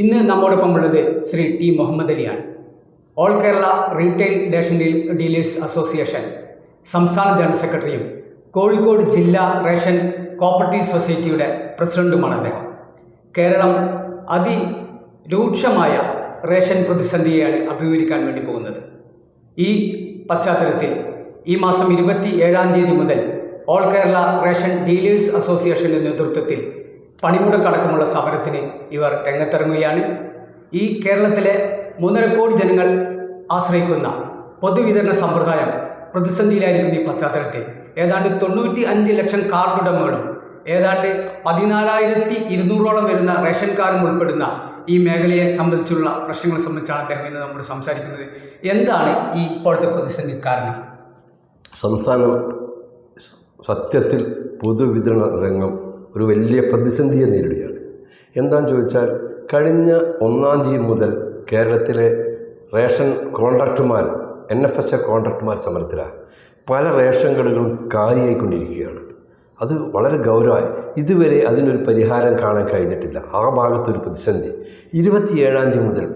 ഇന്ന് നമ്മോടൊപ്പം ഉള്ളത് Shri T Muhammad അലിയാണ്. All Kerala retail ration dealers association സംസ്ഥാന ജനറൽ സെക്രട്ടറിയും കോഴിക്കോട് ജില്ലാ റേഷൻ കോപ്പറേറ്റീവ് സൊസൈറ്റിയുടെ പ്രസിഡന്റുമാണ് അദ്ദേഹം. കേരളം അതിരൂക്ഷമായ റേഷൻ പ്രതിസന്ധിയെയാണ് അഭിമുഖീകരിക്കാൻ വേണ്ടി പോകുന്നത്. ഈ പശ്ചാത്തലത്തിൽ ഈ മാസം ഇരുപത്തി ഏഴാം തീയതി മുതൽ ഓൾ കേരള റേഷൻ ഡീലേഴ്സ് അസോസിയേഷന്റെ നേതൃത്വത്തിൽ പണിമുടക്കടക്കമുള്ള സമരത്തിന് ഇവർ രംഗത്തിറങ്ങുകയാണ്. ഈ കേരളത്തിലെ മൂന്നര കോടി ജനങ്ങൾ ആശ്രയിക്കുന്ന പൊതുവിതരണ സമ്പ്രദായം പ്രതിസന്ധിയിലായിരിക്കുന്ന ഈ പശ്ചാത്തലത്തിൽ. ഏതാണ്ട് തൊണ്ണൂറ്റി അഞ്ച് ലക്ഷം കാർഡ് ഉടമകളും ഏതാണ്ട് പതിനാലായിരത്തി ഇരുന്നൂറോളം വരുന്ന റേഷൻ കാർഡും ഉൾപ്പെടുന്ന ഈ മേഖലയെ സംബന്ധിച്ചുള്ള പ്രശ്നങ്ങളെ സംബന്ധിച്ചാണ് അദ്ദേഹം ഇന്ന് നമ്മൾ സംസാരിക്കുന്നത്. എന്താണ് ഈ ഇപ്പോഴത്തെ പ്രതിസന്ധി കാരണം? സംസ്ഥാനം സത്യത്തിൽ പൊതുവിതരണ രംഗം ഒരു വലിയ പ്രതിസന്ധിയെ നേരിടുകയാണ്. എന്താണെന്ന് ചോദിച്ചാൽ കഴിഞ്ഞ ഒന്നാം തീയതി മുതൽ കേരളത്തിലെ റേഷൻ കോൺട്രാക്ടർമാർ എൻ എഫ് എസ് എ കോൺട്രാക്ടർമാർ സമരത്തിലാണ് പല റേഷൻ കടകളും കാലിയായിക്കൊണ്ടിരിക്കുകയാണ്. അത് വളരെ ഗൗരവമായി. ഇതുവരെ അതിനൊരു പരിഹാരം കാണാൻ കഴിഞ്ഞിട്ടില്ല. ആ ഭാഗത്തൊരു പ്രതിസന്ധി. ഇരുപത്തിയേഴാം തീയതി മുതൽ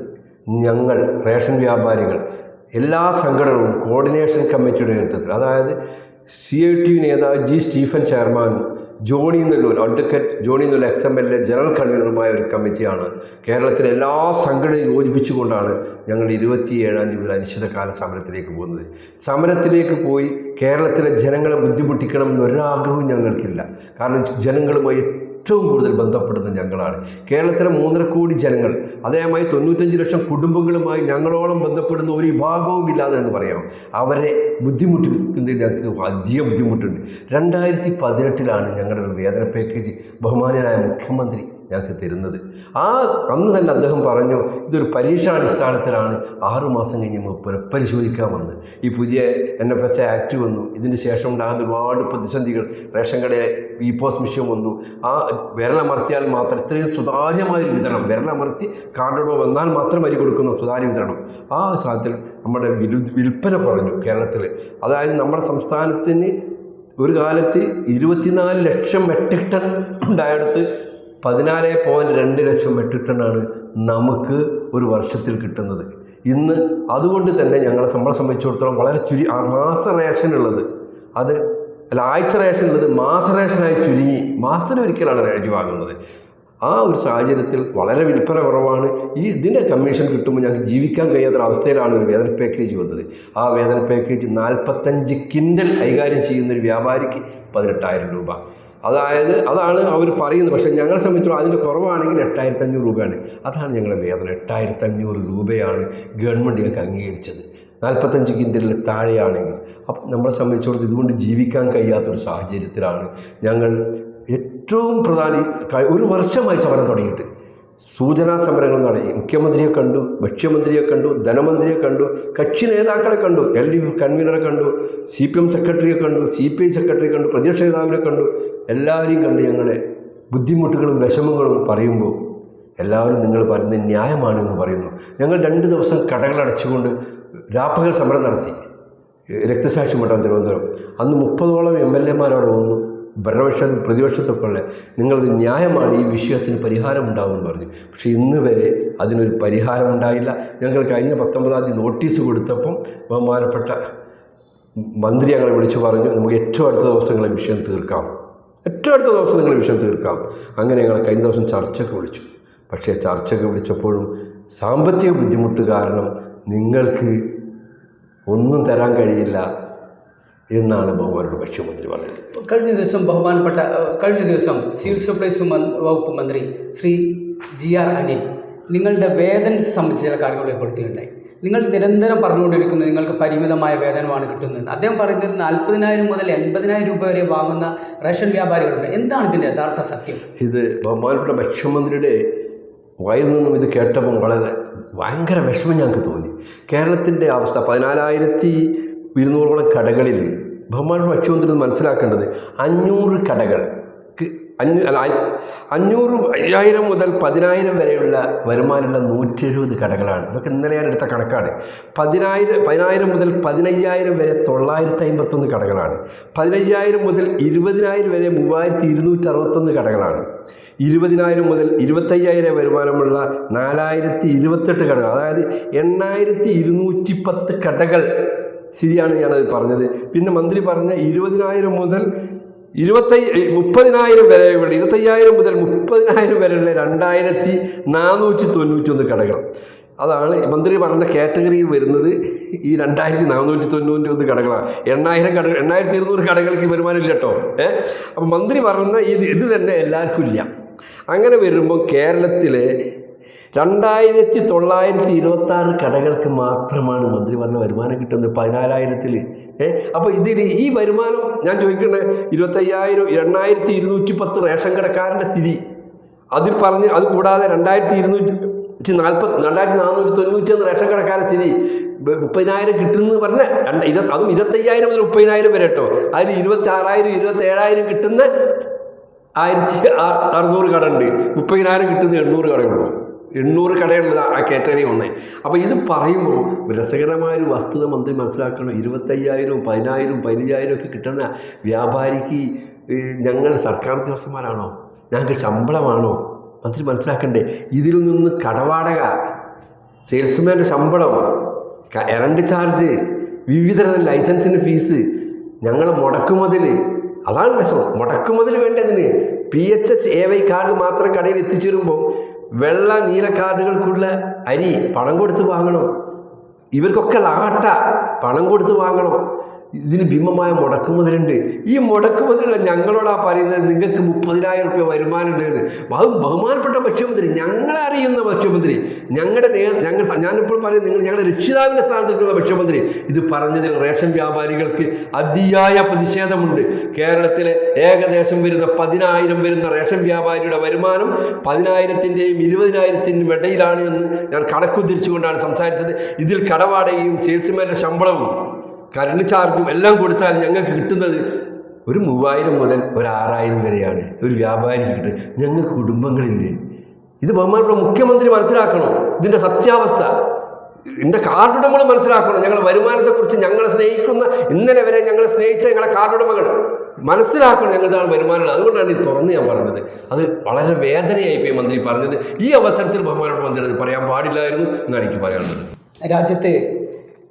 ഞങ്ങൾ റേഷൻ വ്യാപാരികൾ എല്ലാ സംഘടനകളും കോർഡിനേഷൻ കമ്മിറ്റിയുടെ നേതൃത്വത്തിൽ അതായത് സി ഐ ടി നേതാവ് G Stephen chairman Johnny Nellore advocate Johnny Nellore ex M L A general കൺവീനറുമായ ഒരു കമ്മിറ്റിയാണ്. കേരളത്തിലെ എല്ലാ സംഘടനയും യോജിപ്പിച്ചുകൊണ്ടാണ് ഞങ്ങൾ ഇരുപത്തിയേഴാം തീയതി അനിശ്ചിതകാല സമരത്തിലേക്ക് പോകുന്നത്. സമരത്തിലേക്ക് പോയി കേരളത്തിലെ ജനങ്ങളെ ബുദ്ധിമുട്ടിക്കണം എന്നൊരാഗ്രഹവും ഞങ്ങൾക്കില്ല. കാരണം ജനങ്ങളുമായി ഏറ്റവും കൂടുതൽ ബന്ധപ്പെടുന്ന ഞങ്ങളാണ്. കേരളത്തിലെ മൂന്നര കോടി ജനങ്ങൾ അതേമായി തൊണ്ണൂറ്റഞ്ച് ലക്ഷം കുടുംബങ്ങളുമായി ഞങ്ങളോളം ബന്ധപ്പെടുന്ന ഒരു വിഭാഗവും ഇല്ലാതെ എന്ന് പറയാം. അവരെ ബുദ്ധിമുട്ടിക്കുന്നതിൽ ഞങ്ങൾക്ക് അധികം ബുദ്ധിമുട്ടുണ്ട്. രണ്ടായിരത്തി പതിനെട്ടിലാണ് ഞങ്ങളുടെ വേതന പാക്കേജ് ബഹുമാനനായ മുഖ്യമന്ത്രി ഞങ്ങൾക്ക് തരുന്നത്. ആ അന്ന് തന്നെ അദ്ദേഹം പറഞ്ഞു ഇതൊരു പരീക്ഷാടിസ്ഥാനത്തിലാണ് ആറുമാസം കഴിഞ്ഞ് പുനഃപരിശോധിക്കാമെന്ന് ഈ പുതിയ N F S A act വന്നു. ഇതിന് ശേഷം ഉണ്ടാകുന്ന ഒരുപാട് പ്രതിസന്ധികൾ. റേഷൻ കടയെ ഇ പോസ്റ്റ് മിഷ്യം വന്നു. ആ വിരലമർത്തിയാൽ മാത്രം ഇത്രയും സുതാര്യമായ വിതരണം വിരലമർത്തി കാർഡോടോ വന്നാൽ മാത്രം അരി കൊടുക്കുന്ന സുതാര്യ വിതരണം. ആ സാഹചര്യത്തിൽ നമ്മുടെ വിൽ വിൽപ്പന പറഞ്ഞു കേരളത്തിൽ അതായത് നമ്മുടെ സംസ്ഥാനത്തിന് ഒരു കാലത്ത് ഇരുപത്തിനാല് ലക്ഷം മെട്രിക് ടൺ ഉണ്ടായെടുത്ത് പതിനാല് പോയിന്റ് രണ്ട് ലക്ഷം മെട്രിക് ടണ്ണാണ് നമുക്ക് ഒരു വർഷത്തിൽ കിട്ടുന്നത്. ഇന്ന് അതുകൊണ്ട് തന്നെ ഞങ്ങളെ നമ്മളെ സംബന്ധിച്ചിടത്തോളം വളരെ ചുരി മാസ റേഷൻ ഉള്ളത്. അത് അല്ല ആഴ്ച റേഷൻ ഉള്ളത് മാസ റേഷനായി ചുരുങ്ങി. മാസത്തിന് ഒരിക്കലാണ് അരി വാങ്ങുന്നത്. ആ ഒരു സാഹചര്യത്തിൽ വളരെ വിൽപ്പന കുറവാണ്. ഈ ഇതിന്റെ കമ്മീഷൻ കിട്ടുമ്പോൾ ഞങ്ങൾക്ക് ജീവിക്കാൻ കഴിയാത്ത അവസ്ഥയിലാണ് ഒരു വേതന പാക്കേജ് വന്നത്. ആ വേതന പാക്കേജ് നാൽപ്പത്തഞ്ച് കിൻഡൽ കൈകാര്യം ചെയ്യുന്ന ഒരു വ്യാപാരിക്ക് പതിനെട്ടായിരം രൂപ. അതായത് അതാണ് അവർ പറയുന്നത്. പക്ഷേ ഞങ്ങളെ സംബന്ധിച്ചിടത്തോളം അതിന്റെ കുറവാണെങ്കിൽ എട്ടായിരത്തി അഞ്ഞൂറ് രൂപയാണ്. അതാണ് ഞങ്ങളുടെ വേതനം. എട്ടായിരത്തി അഞ്ഞൂറ് രൂപയാണ് ഗവൺമെന്റ് ഞങ്ങൾക്ക് അംഗീകരിച്ചത്. നാൽപ്പത്തഞ്ച് കിൻഡലിൽ താഴെയാണെങ്കിൽ. അപ്പം നമ്മളെ സംബന്ധിച്ചിടത്തോളം ഇതുകൊണ്ട് ജീവിക്കാൻ കഴിയാത്തൊരു സാഹചര്യത്തിലാണ് ഞങ്ങൾ ഏറ്റവും പ്രധാന ഒരു വർഷമായി സമരം തുടങ്ങിയിട്ട്. സൂചനാ സമരങ്ങൾ നടത്തി മുഖ്യമന്ത്രിയെ കണ്ടു ഭക്ഷ്യമന്ത്രിയെ കണ്ടു ധനമന്ത്രിയെ കണ്ടു കക്ഷി നേതാക്കളെ കണ്ടു എൽ ഡി എഫ് കൺവീനറെ കണ്ടു സി പി എം സെക്രട്ടറിയെ കണ്ടു സി പി ഐ സെക്രട്ടറിയെ കണ്ടു പ്രതിപക്ഷ നേതാവിനെ കണ്ടു. എല്ലാവരെയും കണ്ട് ഞങ്ങളെ ബുദ്ധിമുട്ടുകളും വിഷമങ്ങളും പറയുമ്പോൾ എല്ലാവരും നിങ്ങൾ പറയുന്നത് ന്യായമാണ് എന്ന് പറയുന്നു. ഞങ്ങൾ രണ്ട് ദിവസം കടകളടച്ചുകൊണ്ട് രാപ്പകൽ സമരം നടത്തി. രക്തസാക്ഷി മഠം തിരുവനന്തപുരം. അന്ന് മുപ്പതോളം എം എൽ എമാരവിടെ വന്നു. ഭരണപക്ഷ പ്രതിപക്ഷത്തൊക്കെ ഉള്ള നിങ്ങളത് ന്യായമാണ് ഈ വിഷയത്തിന് പരിഹാരം ഉണ്ടാകുമെന്ന് പറഞ്ഞു. പക്ഷേ ഇന്ന് വരെ അതിനൊരു പരിഹാരം ഉണ്ടായില്ല. ഞങ്ങൾ കഴിഞ്ഞ പത്തൊമ്പതാം തീയതി നോട്ടീസ് കൊടുത്തപ്പം ബഹുമാനപ്പെട്ട മന്ത്രി ഞങ്ങളെ വിളിച്ചു പറഞ്ഞു നമുക്ക് ഏറ്റവും അടുത്ത ദിവസങ്ങളെ വിഷയം തീർക്കാം. ഏറ്റവും അടുത്ത ദിവസം നിങ്ങളെ വിഷയം തീർക്കാം. അങ്ങനെ ഞങ്ങൾ കഴിഞ്ഞ ദിവസം ചർച്ചയ്ക്ക് വിളിച്ചു. പക്ഷേ ചർച്ചയ്ക്ക് വിളിച്ചപ്പോഴും സാമ്പത്തിക ബുദ്ധിമുട്ട് കാരണം നിങ്ങൾക്ക് ഒന്നും തരാൻ കഴിയില്ല. എന്നാണ് ബഹുമാനോട് ഭക്ഷ്യമന്ത്രി പറഞ്ഞത്. കഴിഞ്ഞ ദിവസം ബഹുമാനപ്പെട്ട കഴിഞ്ഞ ദിവസം സിവിൽ സപ്ലൈസ് വകുപ്പ് മന്ത്രി ശ്രീ ജി ആർ അനിൽ നിങ്ങളുടെ വേതനം സംബന്ധിച്ച ചില കാര്യങ്ങൾ വെളിപ്പെടുത്തിയിട്ടുണ്ടായി നിങ്ങൾ നിരന്തരം പറഞ്ഞുകൊണ്ടിരിക്കുന്നത് നിങ്ങൾക്ക് പരിമിതമായ വേതനമാണ് കിട്ടുന്നത് അദ്ദേഹം പറയുന്നത് നാൽപ്പതിനായിരം മുതൽ എൺപതിനായിരം രൂപ വരെ വാങ്ങുന്ന റേഷൻ വ്യാപാരികളുണ്ട്. എന്താണ് ഇതിന്റെ യഥാർത്ഥ സത്യം? ഇത് ബഹുമാനപ്പെട്ട ഭക്ഷ്യമന്ത്രിയുടെ വായിൽ നിന്നും ഇത് കേട്ടപ്പോൾ വളരെ ഭയങ്കര വിഷമം ഞങ്ങൾക്ക് തോന്നി. കേരളത്തിന്റെ അവസ്ഥ പതിനാലായിരത്തി ഇരുന്നൂറോളം കടകളിൽ ബഹുമാന ഭക്ഷ്യമന്ത്രി മനസ്സിലാക്കേണ്ടത് അഞ്ഞൂറ് കടകൾ. അഞ്ഞൂ അല്ല അഞ്ഞൂറ് അയ്യായിരം മുതൽ പതിനായിരം വരെയുള്ള വരുമാനമുള്ള നൂറ്റി എഴുപത് കടകളാണ്. ഇതൊക്കെ ഇന്നലെ ഞാൻ എടുത്ത കണക്കാണ്. പതിനായിരം പതിനായിരം മുതൽ പതിനയ്യായിരം വരെ തൊള്ളായിരത്തി അമ്പത്തൊന്ന് കടകളാണ്. പതിനയ്യായിരം മുതൽ ഇരുപതിനായിരം വരെ മൂവായിരത്തി ഇരുന്നൂറ്റി അറുപത്തൊന്ന് കടകളാണ്. ഇരുപതിനായിരം മുതൽ ഇരുപത്തയ്യായിരം വരുമാനമുള്ള നാലായിരത്തി ഇരുപത്തെട്ട് കടകൾ. അതായത് എണ്ണായിരത്തി ഇരുന്നൂറ്റി പത്ത് കടകൾ ശരിയാണ് ഞാനത് പറഞ്ഞത്. പിന്നെ മന്ത്രി പറഞ്ഞ ഇരുപതിനായിരം മുതൽ ഇരുപത്തയ്യ മുപ്പതിനായിരം വരെ ഇവിടെ ഇരുപത്തയ്യായിരം മുതൽ മുപ്പതിനായിരം വരെയുള്ള രണ്ടായിരത്തി നാനൂറ്റി തൊണ്ണൂറ്റൊന്ന് കടകൾ അതാണ് മന്ത്രി പറഞ്ഞ കാറ്റഗറിയിൽ വരുന്നത് ഈ രണ്ടായിരത്തി നാനൂറ്റി തൊണ്ണൂറ്റി ഒന്ന് കടകളാണ് എണ്ണായിരം കടകൾ എണ്ണായിരത്തി ഇരുന്നൂറ് കടകൾക്ക് വരുമാനമില്ല കേട്ടോ ഏഹ് അപ്പം മന്ത്രി പറഞ്ഞ ഇത് ഇത് തന്നെ എല്ലാവർക്കും ഇല്ല. അങ്ങനെ വരുമ്പോൾ കേരളത്തിലെ രണ്ടായിരത്തി തൊള്ളായിരത്തി ഇരുപത്തി ആറ് കടകൾക്ക് മാത്രമാണ് മന്ത്രി പറഞ്ഞ വരുമാനം കിട്ടുന്നത് പതിനാലായിരത്തിൽ ഏ അപ്പോൾ ഇതിൽ ഈ വരുമാനം ഞാൻ ചോദിക്കണേ ഇരുപത്തയ്യായിരം രണ്ടായിരത്തി ഇരുന്നൂറ്റി പത്ത് റേഷൻ കടക്കാരന്റെ സ്ഥിതി. അതിൽ പറഞ്ഞ് അത് കൂടാതെ രണ്ടായിരത്തി ഇരുന്നൂറ്റി നാൽപ്പത്തി രണ്ടായിരത്തി നാനൂറ്റി തൊണ്ണൂറ്റി ഒന്ന് റേഷൻ കടക്കാരന്റെ സ്ഥിതി. മുപ്പതിനായിരം കിട്ടുന്നത് പറഞ്ഞ രണ്ട് ഇരുപത്തി അതും ഇരുപത്തയ്യായിരം മുതൽ മുപ്പതിനായിരം വരെ കേട്ടോ. അതിൽ ഇരുപത്തി ആറായിരം ഇരുപത്തി ഏഴായിരം കിട്ടുന്ന ആയിരത്തി അറുന്നൂറ് കട ഉണ്ട്. മുപ്പതിനായിരം കിട്ടുന്ന എണ്ണൂറ് കടയുള്ളൂ. എണ്ണൂറ് കടയുള്ളത് ആ കാറ്റഗറി ഒന്ന്. അപ്പോൾ ഇത് പറയുമ്പോൾ രസകരമായ ഒരു വസ്തുത മന്ത്രി മനസ്സിലാക്കണം. ഇരുപത്തയ്യായിരവും പതിനായിരവും പതിനഞ്ചായിരവും ഒക്കെ കിട്ടുന്ന വ്യാപാരിക്ക് ഞങ്ങൾ സർക്കാർ ഉദ്യോഗസ്ഥന്മാരാണോ? ഞങ്ങൾക്ക് ശമ്പളമാണോ? മന്ത്രി മനസ്സിലാക്കണ്ടേ. ഇതിൽ നിന്ന് കടവാടക സെയിൽസ്മാന്റെ ശമ്പളം എറണ്ട് ചാർജ് വിവിധ ലൈസൻസിന് ഫീസ് ഞങ്ങൾ മുടക്കുമതിൽ അതാണ് വിഷമം മുടക്കുമതിൽ വേണ്ടതിന് P H H A Y card മാത്രം കടയിൽ എത്തിച്ചു വരുമ്പോൾ വെള്ള നീല കാർഡുകൾക്കുള്ള അരി പണം കൊടുത്ത് വാങ്ങണം. ഇവർക്കൊക്കെ ലാട്ട. പണം കൊടുത്ത് വാങ്ങണം. ഇതിന് ഭീമമായ മുടക്കുമുതലുണ്ട് ഈ മുടക്കുമുതലുള്ള ഞങ്ങളോടാ പറയുന്നത് നിങ്ങൾക്ക് മുപ്പതിനായിരം റുപ്യ വരുമാനം ഉണ്ടെന്ന്. അത് ബഹുമാനപ്പെട്ട ഭക്ഷ്യമന്ത്രി ഞങ്ങളെ അറിയുന്ന ഭക്ഷ്യമന്ത്രി. ഞങ്ങളുടെ നേ- ഞങ്ങൾ ഞാനിപ്പോൾ പറയുന്നത് നിങ്ങൾ ഞങ്ങളുടെ രക്ഷിതാവിന്റെ സ്ഥാനത്തേക്കുള്ള ഭക്ഷ്യമന്ത്രി. ഇത് പറഞ്ഞതിൽ റേഷൻ വ്യാപാരികൾക്ക് അതിയായ പ്രതിഷേധമുണ്ട്. കേരളത്തിലെ ഏകദേശം വരുന്ന പതിനായിരം വരുന്ന റേഷൻ വ്യാപാരിയുടെ വരുമാനം പതിനായിരത്തിന്റെയും ഇരുപതിനായിരത്തിന്റെയും ഇടയിലാണ് എന്ന് ഞാൻ കണക്കുതിരിച്ചുകൊണ്ടാണ് സംസാരിച്ചത്. ഇതിൽ കടവാടയും സെയിൽസ്മാന്റെ ശമ്പളവും കറണ്ട് ചാർജും എല്ലാം കൊടുത്താൽ ഞങ്ങൾക്ക് കിട്ടുന്നത് ഒരു മൂവായിരം മുതൽ ഒരു ആറായിരം വരെയാണ്. ഒരു വ്യാപാരിക്ക് കിട്ടുന്നത് ഞങ്ങൾ കുടുംബങ്ങളില്ലേ? ഇത് ബഹുമാനപ്പെട്ട മുഖ്യമന്ത്രി മനസ്സിലാക്കണം. ഇതിന്റെ സത്യാവസ്ഥ. എന്റെ കാർഡുടമകൾ മനസ്സിലാക്കണം. ഞങ്ങളുടെ വരുമാനത്തെക്കുറിച്ച് ഞങ്ങളെ സ്നേഹിക്കുന്ന ഇന്നലെ വരെ ഞങ്ങളെ സ്നേഹിച്ച ഞങ്ങളെ കാർഡുടമകൾ മനസ്സിലാക്കണം ഞങ്ങളുടെ വരുമാനമുള്ളത്. അതുകൊണ്ടാണ് ഈ തുറന്ന് ഞാൻ പറഞ്ഞത്. അത് വളരെ വേദനയായി പോയി മന്ത്രി പറഞ്ഞത്. ഈ അവസരത്തിൽ ബഹുമാനപ്പെട്ട മന്ത്രി പറയാൻ പാടില്ലായിരുന്നു എന്നാണ് എനിക്ക് പറയാനുള്ളത്. രാജ്യത്ത്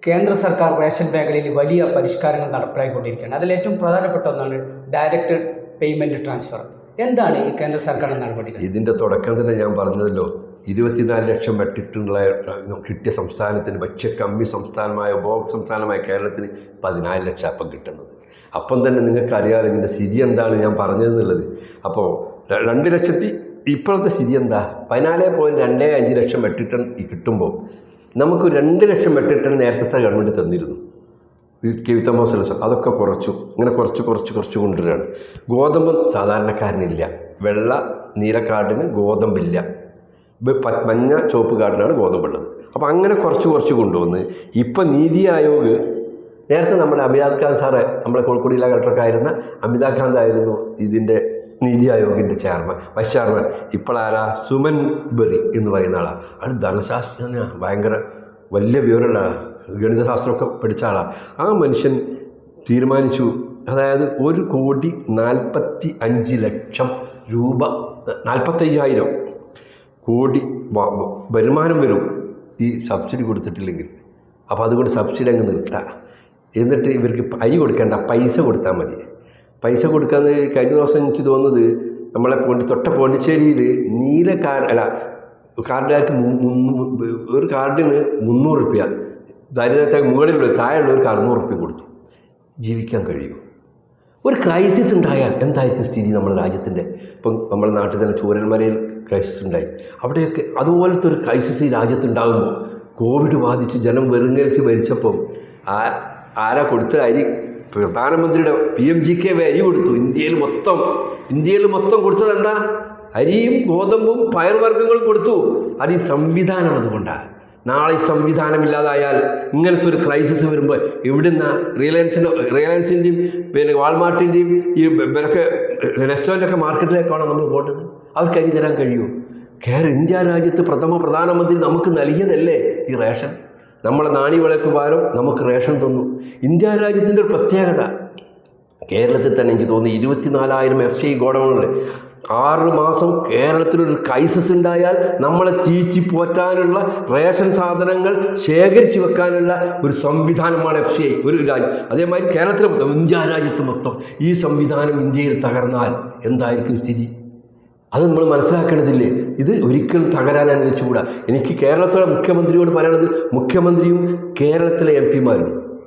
കേന്ദ്ര സർക്കാർ റേഷൻ മേഖലയിൽ വലിയ പരിഷ്കാരങ്ങൾ നടപ്പിലാക്കിക്കൊണ്ടിരിക്കുകയാണ് അതിൽ ഏറ്റവും പ്രധാനപ്പെട്ട ഒന്നാണ് ഡയറക്റ്റ് പേയ്മെന്റ് ട്രാൻസ്ഫർ എന്താണ് ഈ കേന്ദ്ര സർക്കാരിന്റെ നടപടി? ഇതിന്റെ തുടക്കം തന്നെ ഞാൻ പറഞ്ഞതല്ലോ. ഇരുപത്തിനാല് ലക്ഷം മെട്രിക് കിട്ടിയ സംസ്ഥാനത്തിന് ഭക്ഷ്യ കമ്മി സംസ്ഥാനമായ ഉപഭോക്തൃ സംസ്ഥാനമായ കേരളത്തിന് പതിനായിരം ലക്ഷം അപ്പം കിട്ടുന്നത്. അപ്പം തന്നെ നിങ്ങൾക്ക് അറിയാമല്ലോ ഇതിന്റെ സ്ഥിതി എന്താണ് ഞാൻ പറഞ്ഞതെന്നുള്ളത്. അപ്പോൾ രണ്ട് ലക്ഷത്തി ഇപ്പോഴത്തെ സ്ഥിതി എന്താ? പതിനാല് പോയിന്റ് രണ്ട് അഞ്ച് ലക്ഷം മെട്രിക് ടൺ കിട്ടുമ്പോൾ നമുക്ക് രണ്ട് ലക്ഷം മെട്രിക് ടൺ നേരത്തെ ഗവൺമെന്റ് തന്നിരുന്നു. കെ വി തോമസ് ലക്ഷം അതൊക്കെ കുറച്ചു. ഇങ്ങനെ കുറച്ച് കുറച്ച് കുറച്ച് കൊണ്ടുവരികയാണ്. ഗോതമ്പ് സാധാരണക്കാരനില്ല. വെള്ള നീലക്കാടിന് ഗോതമ്പില്ല. മഞ്ഞ ചുവപ്പ് കാടിനാണ് ഗോതമ്പുള്ളത്. അപ്പോൾ അങ്ങനെ കുറച്ച് കുറച്ച് കൊണ്ടുവന്ന് ഇപ്പം നീതി ആയോഗ് നേരത്തെ നമ്മുടെ അമിതാഭ് കാന്ത് സാറ് നമ്മുടെ കോഴിക്കോട് ജില്ലാ കളക്ടറൊക്കെ ആയിരുന്ന അമിതാഭ് കാന്ത് ആയിരുന്നു ഇതിന്റെ നീതി ആയോഗിന്റെ ചെയർമാൻ വൈസ് ചെയർമാൻ ഇപ്പോഴാരാ സുമൻ ബെറി എന്ന് പറയുന്ന ആളാണ് അയാൾ ധനശാസ്ത്രജ്ഞ ഭയങ്കര വലിയ വിവരമുള്ള. ഗണിതശാസ്ത്രമൊക്കെ പഠിച്ച ആളാണ് ആ മനുഷ്യൻ തീരുമാനിച്ചു. അതായത് ഒരു കോടി നാൽപ്പത്തി അഞ്ച് ലക്ഷം രൂപ നാൽപ്പത്തയ്യായിരം കോടി വരുമാനം വരും ഈ സബ്സിഡി കൊടുത്തിട്ടില്ലെങ്കിൽ. അപ്പോൾ അതുകൊണ്ട് സബ്സിഡി അങ്ങ് നിർത്താം. എന്നിട്ട് ഇവർക്ക് അരി കൊടുക്കേണ്ട പൈസ കൊടുത്താൽ മതി. പൈസ കൊടുക്കാന്ന് കഴിഞ്ഞ ദിവസം എനിക്ക് തോന്നുന്നത് നമ്മളെ പോണ്ടി തൊട്ട പോണ്ടിച്ചേരിയിൽ നീല കാർ അല്ല കാർഡുകാർക്ക് ഒരു കാർഡിന് മുന്നൂറ് റുപ്യ ദാരിദ്ര്യത്തെ മുകളിലുള്ള താഴെയുള്ളവർക്ക് അറുന്നൂറ് റുപ്യ കൊടുത്തു. ജീവിക്കാൻ കഴിയും ഒരു ക്രൈസിസ് ഉണ്ടായാൽ എന്തായിരിക്കും സ്ഥിതി നമ്മുടെ രാജ്യത്തിന്റെ? ഇപ്പം നമ്മുടെ നാട്ടിൽ തന്നെ ചൂരൽമലയിൽ ക്രൈസിസ് ഉണ്ടായി. അവിടെയൊക്കെ അതുപോലത്തെ ഒരു ക്രൈസിസ് ഈ രാജ്യത്തുണ്ടാകുമ്പോൾ കോവിഡ് ബാധിച്ച് ജനം വെറുങ്ങലിച്ച് മരിച്ചപ്പം ആ ആരാ കൊടുത്ത അരി. പ്രധാനമന്ത്രിയുടെ പി എം ജി കെ അരി കൊടുത്തു. ഇന്ത്യയിൽ മൊത്തം. ഇന്ത്യയിൽ മൊത്തം കൊടുത്തത് എന്താ? അരിയും ഗോതമ്പും പയർവർഗങ്ങളും കൊടുത്തു. അത് ഈ സംവിധാനം അതുകൊണ്ടാണ് നാളെ സംവിധാനമില്ലാതായാൽ ഇങ്ങനത്തെ ഒരു ക്രൈസിസ് വരുമ്പോൾ എവിടുന്ന? റിലയൻസിന്റെ റിലയൻസിന്റെയും പിന്നെ വാൾമാർട്ടിന്റെയും ഈ ഇവരൊക്കെ റെസ്റ്റോറന്റൊക്കെ മാർക്കറ്റിലേക്കാണോ നമ്മൾ പോട്ടത്? അവർക്ക് അരി തരാൻ കഴിയുമോ കേരള ഇന്ത്യ രാജ്യത്ത് പ്രഥമ പ്രധാനമന്ത്രി നമുക്ക് നൽകിയതല്ലേ ഈ റേഷൻ? നമ്മളെ നാണി വിളക്ക് നമുക്ക് റേഷൻ തന്നു. ഇന്ത്യ രാജ്യത്തിന്റെ ഒരു പ്രത്യേകത. കേരളത്തിൽ തന്നെ എനിക്ക് തോന്നുന്നു ഇരുപത്തിനാലായിരം എഫ് ഐ ഗോഡൗണുകൾ. ആറ് മാസം കേരളത്തിലൊരു ക്രൈസിസ് ഉണ്ടായാൽ നമ്മളെ ചീച്ചി പോറ്റാനുള്ള റേഷൻ സാധനങ്ങൾ ശേഖരിച്ച് വെക്കാനുള്ള ഒരു സംവിധാനമാണ് എഫ് സി ഐ ഒരു രാജ്യം. അതേമാതിരി കേരളത്തിലെ മൊത്തം ഇന്ത്യ രാജ്യത്ത് മൊത്തം ഈ സംവിധാനം ഇന്ത്യയിൽ തകർന്നാൽ എന്തായിരിക്കും സ്ഥിതി? അത് നമ്മൾ മനസ്സിലാക്കേണ്ടതില്ലേ? ഇത് ഒരിക്കലും തകരാൻ അനുവദിച്ചുകൂടാ എനിക്ക് കേരളത്തിലെ മുഖ്യമന്ത്രിയോട് പറയുന്നത് മുഖ്യമന്ത്രിയും കേരളത്തിലെ എം പിമാരും.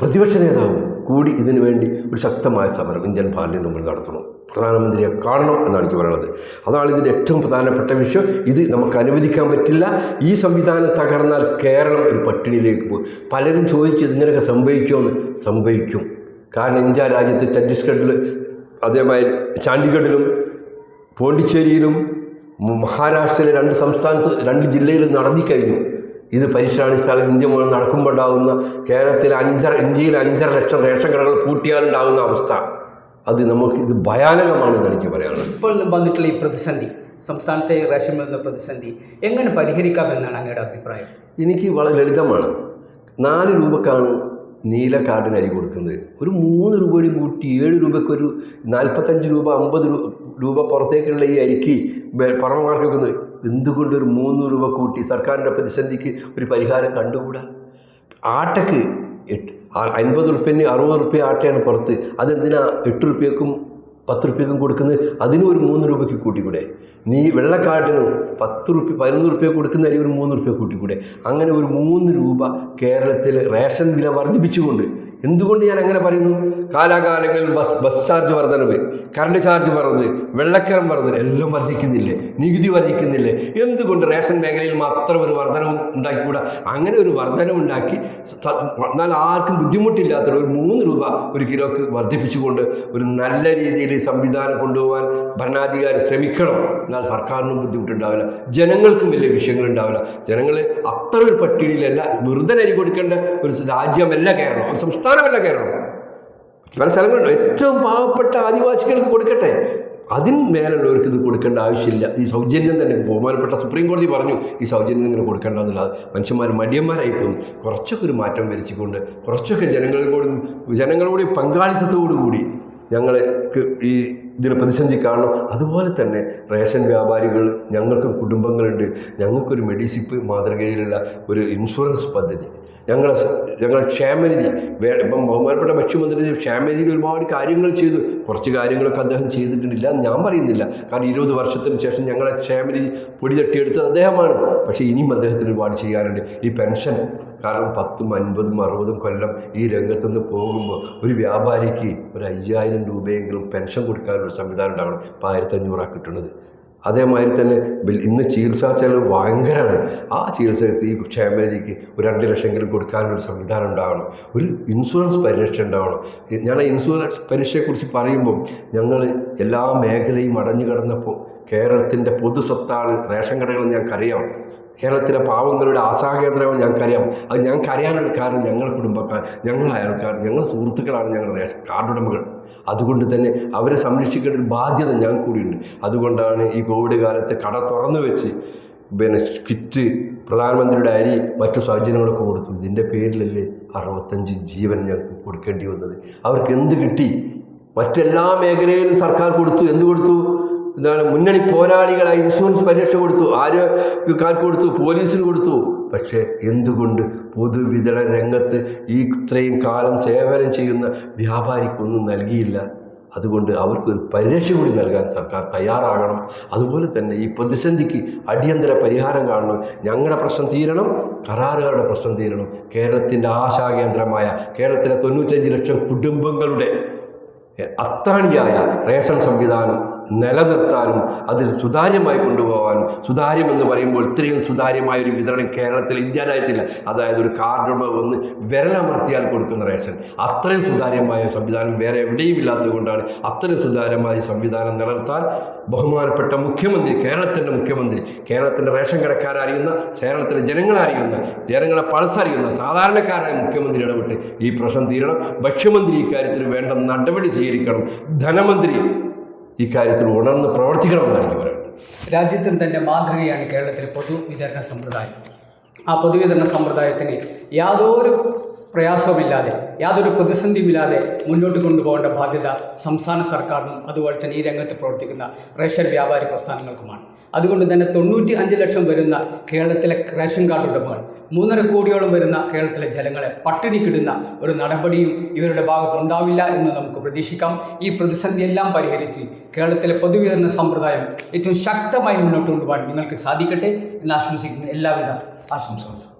പ്രതിപക്ഷ നേതാവും കൂടി ഇതിനു വേണ്ടി ഒരു ശക്തമായ സമരം ഇന്ത്യൻ പാർലമെന്റ് മുമ്പിൽ നടത്തണം. പ്രധാനമന്ത്രിയെ കാണണം എന്നാണ് എനിക്ക് പറയുന്നത് അതാണ് ഇതിന്റെ ഏറ്റവും പ്രധാനപ്പെട്ട വിഷയം. ഇത് നമുക്ക് അനുവദിക്കാൻ പറ്റില്ല. ഈ സംവിധാനം തകർന്നാൽ കേരളം ഒരു പട്ടിണിയിലേക്ക് പോകും. പലരും ചോദിക്കും ഇതിങ്ങനെയൊക്കെ സംഭവിക്കുമെന്ന്. സംഭവിക്കും. കാരണം ഇന്ത്യ രാജ്യത്ത് ഛത്തീസ്ഗഡിൽ അതേമാതിരി ചണ്ഡീഗഡിലും പോണ്ടിച്ചേരിയിലും മഹാരാഷ്ട്രയിലെ രണ്ട് സംസ്ഥാനത്ത് രണ്ട് ജില്ലയിലും നടന്നിക്കഴിഞ്ഞു ഇത് പരീക്ഷണാടിസ്ഥാനം ഇന്ത്യ മുഴുവൻ നടക്കുമ്പോൾ ഉണ്ടാകുന്ന കേരളത്തിലെ അഞ്ചര ഇന്ത്യയിൽ അഞ്ചര ലക്ഷം റേഷൻ കടകൾ പൂട്ടിയാലുണ്ടാകുന്ന അവസ്ഥ. അത് നമുക്ക് ഇത് ഭയാനകമാണെന്ന് എനിക്ക് പറയാനുള്ളത്. ഇപ്പോൾ വന്നിട്ടുള്ള ഈ പ്രതിസന്ധി സംസ്ഥാനത്തെ റേഷൻ വരുന്ന പ്രതിസന്ധി എങ്ങനെ പരിഹരിക്കാമെന്നാണ് അങ്ങയുടെ അഭിപ്രായം? എനിക്ക് വളരെ ലളിതമാണ്. നാല് രൂപക്കാണ് നീല കാർഡിന് അരി കൊടുക്കുന്നത്. ഒരു മൂന്ന് രൂപയും കൂട്ടി ഏഴ് രൂപയ്ക്ക് ഒരു നാൽപ്പത്തഞ്ച് രൂപ അമ്പത് രൂ- രൂപ പുറത്തേക്കുള്ള ഈ അരിക്ക് വെക്കുന്നത് എന്തുകൊണ്ട് ഒരു മൂന്ന് രൂപ കൂട്ടി സർക്കാരിന്റെ പ്രതിസന്ധിക്ക് ഒരു പരിഹാരം കണ്ടുകൂടാ? ആട്ടക്ക് എട്ട് അൻപത് ഉറുപ്പ്യന് അറുപത് റുപ്യ ആട്ടയാണ് പുറത്ത്. അതെന്തിനാ എട്ട് റുപ്യക്കും പത്ത് റുപ്യക്കും കൊടുക്കുന്നത്? അതിനും ഒരു മൂന്ന് രൂപയ്ക്ക് കൂട്ടിക്കൂടെ? നീ വെള്ളക്കാട്ടിന് പത്ത് റുപ്യ പതിനൊന്ന് റുപ്യ കൊടുക്കുന്ന ഒരു മൂന്ന് റുപ്യ കൂട്ടിക്കൂടെ? അങ്ങനെ ഒരു മൂന്ന് രൂപ കേരളത്തിൽ റേഷൻ വില വർദ്ധിപ്പിച്ചുകൊണ്ട് എന്തുകൊണ്ട് ഞാൻ അങ്ങനെ പറയുന്നു? കാലാകാലങ്ങളിൽ ബസ് ബസ് ചാർജ് വർധനവ് കറണ്ട് ചാർജ് വർധനവ് വെള്ളക്കരം വർധന എല്ലാം വർദ്ധിക്കുന്നില്ലേ നികുതി വർദ്ധിക്കുന്നില്ലേ എന്തുകൊണ്ട് റേഷൻ മേഖലയിൽ മാത്രം ഒരു വർധനം ഉണ്ടാക്കിക്കൂടാ അങ്ങനെ ഒരു വർധനമുണ്ടാക്കി എന്നാൽ ആർക്കും ബുദ്ധിമുട്ടില്ലാത്ത ഒരു മൂന്ന് രൂപ ഒരു കിലോക്ക് വർദ്ധിപ്പിച്ചുകൊണ്ട് ഒരു നല്ല രീതിയിൽ സംവിധാനം കൊണ്ടുപോകാൻ ഭരണാധികാരി ശ്രമിക്കണം. എന്നാൽ സർക്കാരിനും ബുദ്ധിമുട്ടുണ്ടാവില്ല. ജനങ്ങൾക്കും വലിയ വിഷയങ്ങളുണ്ടാവില്ല. ജനങ്ങൾ അത്ര ഒരു പട്ടിണിയിലല്ല വെറുതെ അരി കൊടുക്കേണ്ട ഒരു രാജ്യമല്ല കേരളം. ഒരു സംസ്ഥാനമല്ല കേരളം പല സ്ഥലങ്ങളുണ്ട് ഏറ്റവും പാവപ്പെട്ട ആദിവാസികൾക്ക് കൊടുക്കട്ടെ. അതിന് മേലുള്ളവർക്ക് ഇത് കൊടുക്കേണ്ട ആവശ്യമില്ല. ഈ സൗജന്യം തന്നെ ബഹുമാനപ്പെട്ട സുപ്രീം കോടതി പറഞ്ഞു ഈ സൗജന്യം ഇങ്ങനെ കൊടുക്കേണ്ട എന്നുള്ളത് മനുഷ്യന്മാർ മടിയന്മാരായി പോകുന്നു കുറച്ചൊക്കെ ഒരു മാറ്റം വരുത്തിക്കൊണ്ട് കുറച്ചൊക്കെ ജനങ്ങളോടും ജനങ്ങളോടും പങ്കാളിത്തത്തോടു കൂടി ഞങ്ങൾക്ക് ഈ ഇതിന് പ്രതിസന്ധി കാണണം. അതുപോലെ തന്നെ റേഷൻ വ്യാപാരികൾ ഞങ്ങൾക്കും കുടുംബങ്ങളുണ്ട്. ഞങ്ങൾക്കൊരു മെഡിസിപ്പ് മാതൃകയിലുള്ള ഒരു ഇൻഷുറൻസ് പദ്ധതി. ഞങ്ങളെ ഞങ്ങൾ ക്ഷേമനിധി വേ ഇപ്പം ബഹുമാനപ്പെട്ട ഭക്ഷ്യമന്ത്രി ക്ഷേമനിധിയിൽ ഒരുപാട് കാര്യങ്ങൾ ചെയ്തു. കുറച്ച് കാര്യങ്ങളൊക്കെ അദ്ദേഹം ചെയ്തിട്ടില്ല എന്ന് ഞാൻ പറയുന്നില്ല. കാരണം ഇരുപത് വർഷത്തിന് ശേഷം ഞങ്ങളെ ക്ഷേമനിധി പൊടി തട്ടിയെടുത്തത് അദ്ദേഹമാണ്. പക്ഷേ ഇനിയും അദ്ദേഹത്തിന് ഒരുപാട് ചെയ്യാനുണ്ട്. ഈ പെൻഷൻ കാരണം പത്തും അൻപതും അറുപതും കൊല്ലം ഈ രംഗത്തുനിന്ന് പോകുമ്പോൾ ഒരു വ്യാപാരിക്ക് ഒരു അയ്യായിരം രൂപയെങ്കിലും പെൻഷൻ കൊടുക്കാനുള്ള സംവിധാനം ഉണ്ടാവണം. ഇപ്പോൾ ആയിരത്തഞ്ഞൂറാണ് കിട്ടുന്നത്. അതേമാതിരി തന്നെ ഇന്ന് ചികിത്സാ ചെലവ് ഭയങ്കരമാണ്. ആ ചികിത്സ ഈ ക്ഷേമനിധിക്ക് ഒരു രണ്ട് ലക്ഷമെങ്കിലും കൊടുക്കാനുള്ള സംവിധാനം ഉണ്ടാവണം. ഒരു ഇൻഷുറൻസ് പരിരക്ഷ ഉണ്ടാവണം. ഞാൻ ഇൻഷുറൻസ് പരിരക്ഷയെക്കുറിച്ച് പറയുമ്പോൾ ഞങ്ങൾ എല്ലാ മേഖലയും അടഞ്ഞു കിടന്നപ്പോൾ കേരളത്തിന്റെ പൊതുസ്വത്താണ് റേഷൻ കടകൾ ഞങ്ങൾക്കറിയാം. കേരളത്തിലെ പാവങ്ങളുടെ ആശാകേന്ദ്രവും ഞങ്ങൾക്കറിയാം അത് ഞങ്ങൾക്ക് അറിയാനുള്ള കാരണം ഞങ്ങളുടെ കുടുംബക്കാർ ഞങ്ങൾ അയൽക്കാർ ഞങ്ങൾ സുഹൃത്തുക്കളാണ് ഞങ്ങളുടെ റേഷൻ കാർഡുടമകൾ അതുകൊണ്ട് തന്നെ അവരെ സംരക്ഷിക്കേണ്ട ഒരു ബാധ്യത ഞങ്ങൾക്ക് കൂടിയുണ്ട്. അതുകൊണ്ടാണ് ഈ കോവിഡ് കാലത്ത് കട തുറന്നു വെച്ച് പിന്നെ കിറ്റ് പ്രധാനമന്ത്രിയുടെ അരി മറ്റു സൗജന്യങ്ങളൊക്കെ കൊടുത്തു ഇതിന്റെ പേരിലല്ലേ അറുപത്തഞ്ച് ജീവൻ ഞങ്ങൾക്ക് കൊടുക്കേണ്ടി വന്നത്. അവർക്ക് എന്ത് കിട്ടി? മറ്റെല്ലാ മേഖലയിലും സർക്കാർ കൊടുത്തു. എന്ത് കൊടുത്തു? എന്താണ് മുന്നണി പോരാളികളായി ഇൻഷുറൻസ് പരിരക്ഷ കൊടുത്തു ആരോഗ്യക്കാർക്ക് കൊടുത്തു പോലീസിന് കൊടുത്തു. പക്ഷേ എന്തുകൊണ്ട് പൊതുവിതരണ രംഗത്ത് ഈ ഇത്രയും കാലം സേവനം ചെയ്യുന്ന വ്യാപാരിക്കൊന്നും നൽകിയില്ല? അതുകൊണ്ട് അവർക്കൊരു പരിരക്ഷ കൂടി നൽകാൻ സർക്കാർ തയ്യാറാകണം. അതുപോലെ തന്നെ ഈ പ്രതിസന്ധിക്ക് അടിയന്തര പരിഹാരം കാണണം. ഞങ്ങളുടെ പ്രശ്നം തീരണം കരാറുകാരുടെ പ്രശ്നം തീരണം. കേരളത്തിന്റെ ആശാകേന്ദ്രമായ കേരളത്തിലെ തൊണ്ണൂറ്റഞ്ച് ലക്ഷം കുടുംബങ്ങളുടെ അത്താണിയായ റേഷൻ സംവിധാനം നിലനിർത്താനും അതിൽ സുതാര്യമായി കൊണ്ടുപോകാനും സുതാര്യമെന്ന് പറയുമ്പോൾ ഇത്രയും സുതാര്യമായ ഒരു വിതരണം കേരളത്തിൽ ഇന്ത്യ രാജ്യത്തില്ല അതായത് ഒരു കാർഡുടമ വന്ന് വിരലമർത്തിയാൽ കൊടുക്കുന്ന റേഷൻ. അത്രയും സുതാര്യമായ സംവിധാനം വേറെ എവിടെയും ഇല്ലാത്തത് കൊണ്ടാണ് അത്രയും സുതാര്യമായ സംവിധാനം നിലനിർത്താൻ ബഹുമാനപ്പെട്ട മുഖ്യമന്ത്രി കേരളത്തിന്റെ മുഖ്യമന്ത്രി കേരളത്തിന്റെ റേഷൻ കടക്കാരറിയുന്ന കേരളത്തിലെ ജനങ്ങളെ അറിയുന്ന ജനങ്ങളെ പൾസ് അറിയുന്ന സാധാരണക്കാരായ മുഖ്യമന്ത്രി ഇടപെട്ട് ഈ പ്രശ്നം തീരണം. ഭക്ഷ്യമന്ത്രി ഇക്കാര്യത്തിൽ വേണ്ട നടപടി സ്വീകരിക്കണം. ധനമന്ത്രി ഇക്കാര്യത്തിൽ ഉണർന്ന് പ്രവർത്തിക്കണമെന്നാണ് എനിക്ക് പറയുന്നത് രാജ്യത്തിന് തന്നെ മാതൃകയാണ് കേരളത്തിലെ പൊതുവിതരണ സമ്പ്രദായം. ആ പൊതുവിതരണ സമ്പ്രദായത്തിന് യാതൊരു പ്രയാസവുമില്ലാതെ യാതൊരു പ്രതിസന്ധിയുമില്ലാതെ മുന്നോട്ട് കൊണ്ടുപോകേണ്ട ബാധ്യത സംസ്ഥാന സർക്കാരിനും അതുപോലെ തന്നെ ഈ രംഗത്ത് പ്രവർത്തിക്കുന്ന റേഷൻ വ്യാപാരി പ്രസ്ഥാനങ്ങൾക്കുമാണ്. അതുകൊണ്ട് തന്നെ തൊണ്ണൂറ്റി അഞ്ച് ലക്ഷം വരുന്ന കേരളത്തിലെ റേഷൻ കാർഡ് ഉടമകൾ മൂന്നര കോടിയോളം വരുന്ന കേരളത്തിലെ ജനങ്ങളെ പട്ടിണിക്കിടുന്ന ഒരു നടപടിയും ഇവരുടെ ഭാഗത്തുണ്ടാവില്ല എന്ന് നമുക്ക് പ്രതീക്ഷിക്കാം. ഈ പ്രതിസന്ധിയെല്ലാം പരിഹരിച്ച് കേരളത്തിലെ പൊതുവിതരണ സമ്പ്രദായം ഏറ്റവും ശക്തമായി മുന്നോട്ട് കൊണ്ടുപോകാൻ നിങ്ങൾക്ക് സാധിക്കട്ടെ എന്ന് ആശംസിക്കുന്ന. എല്ലാവിധ ആശംസകളും.